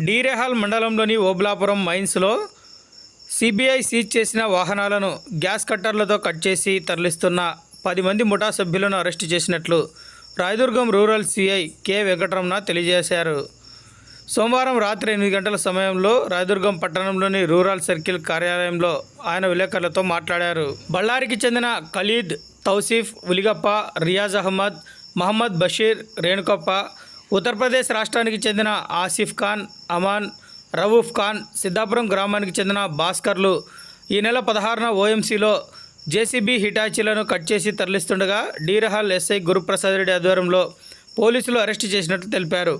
డీరేహాల్ మండలంలోని Oblapuram మైన్స్లో CBI seize చేసిన వాహనాలను గ్యాస్ కట్టర్లతో కట్ చేసి తరలిస్తున్న పది మంది ముఠా సభ్యులను అరెస్టు చేసినట్లు Rayadurgam rural CI K Venkataramana తెలియజేశారు. సోమవారం రాత్రి ఎనిమిది గంటల సమయంలో రాయదుర్గం పట్టణంలోని రూరల్ సర్కిల్ కార్యాలయంలో ఆయన విలేకరులతో మాట్లాడారు. బళ్ళారికి చెందిన ఖలీద్ తౌసీఫ్ ఉలిగప్ప రియాజ్ అహ్మద్ మహమ్మద్ బషీర్ రేణుకప్ప ఉత్తరప్రదేశ్ రాష్ట్రానికి చెందిన ఆసిఫ్ ఖాన్ అమాన్ రవూఫ్ ఖాన్ సిద్ధాపురం గ్రామానికి చెందిన భాస్కర్లు ఈ నెల పదహారున ఓఎంసీలో జేసీబీ హిటాచీలను కట్ చేసి తరలిస్తుండగా డీరహాల్ ఎస్ఐ గురుప్రసాద్ రెడ్డి ఆధ్వర్యంలో పోలీసులు అరెస్టు చేసినట్లు తెలిపారు.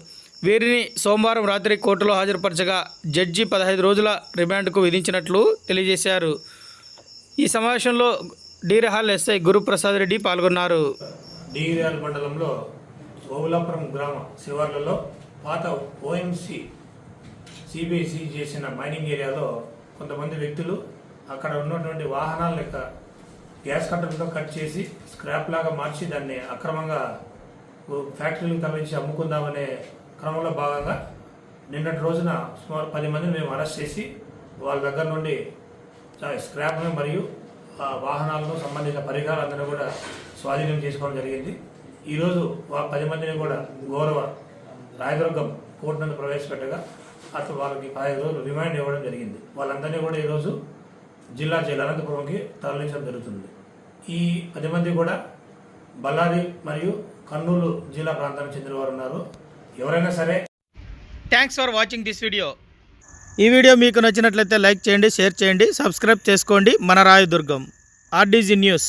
వీరిని సోమవారం రాత్రి కోర్టులో హాజరుపరచగా జడ్జి పదహైదు రోజుల రిమాండ్కు విధించినట్లు తెలియజేశారు. ఈ సమావేశంలో డీరహాల్ ఎస్ఐ గురుప్రసాద్ రెడ్డి పాల్గొన్నారు. డీరహాల్ మండలంలో గోవులాపురం గ్రామ శివార్లలో పాత ఓఎంసి సిబిఐసి చేసిన మైనింగ్ ఏరియాలో కొంతమంది వ్యక్తులు అక్కడ ఉన్నటువంటి వాహనాల యొక్క గ్యాస్ కట్టర్తో కట్ చేసి స్క్రాప్ లాగా మార్చి దాన్ని అక్రమంగా ఫ్యాక్టరీలకు తరలించి అమ్ముకుందామనే క్రమంలో భాగంగా నిన్నటి రోజున సుమారు పది మందిని మేము అరెస్ట్ చేసి వాళ్ళ దగ్గర నుండి స్క్రాప్ను మరియు ఆ వాహనాలను సంబంధించిన పరికరాలందరూ కూడా స్వాధీనం చేసుకోవడం జరిగింది. ఈరోజు ఆ పది మందిని కూడా గౌరవ రాయదుర్గం కోర్టు నందు ప్రవేశపెట్టగా అతను వాళ్ళకి పదహైదు రోజులు రిమాండ్ ఇవ్వడం జరిగింది. వాళ్ళందరినీ కూడా ఈరోజు జిల్లా జైలు అనంతపురంకి తరలించడం జరుగుతుంది. ఈ పది మంది కూడా బళ్ళారి మరియు కర్నూలు జిల్లా ప్రాంతానికి చెందిన వారు ఉన్నారు. ఎవరైనా సరే thanks for watching this video ఈ వీడియో మీకు నచ్చినట్లయితే లైక్ చేయండి షేర్ చేయండి సబ్స్క్రైబ్ చేసుకోండి. మన రాయదుర్గం ఆర్డీజీ న్యూస్.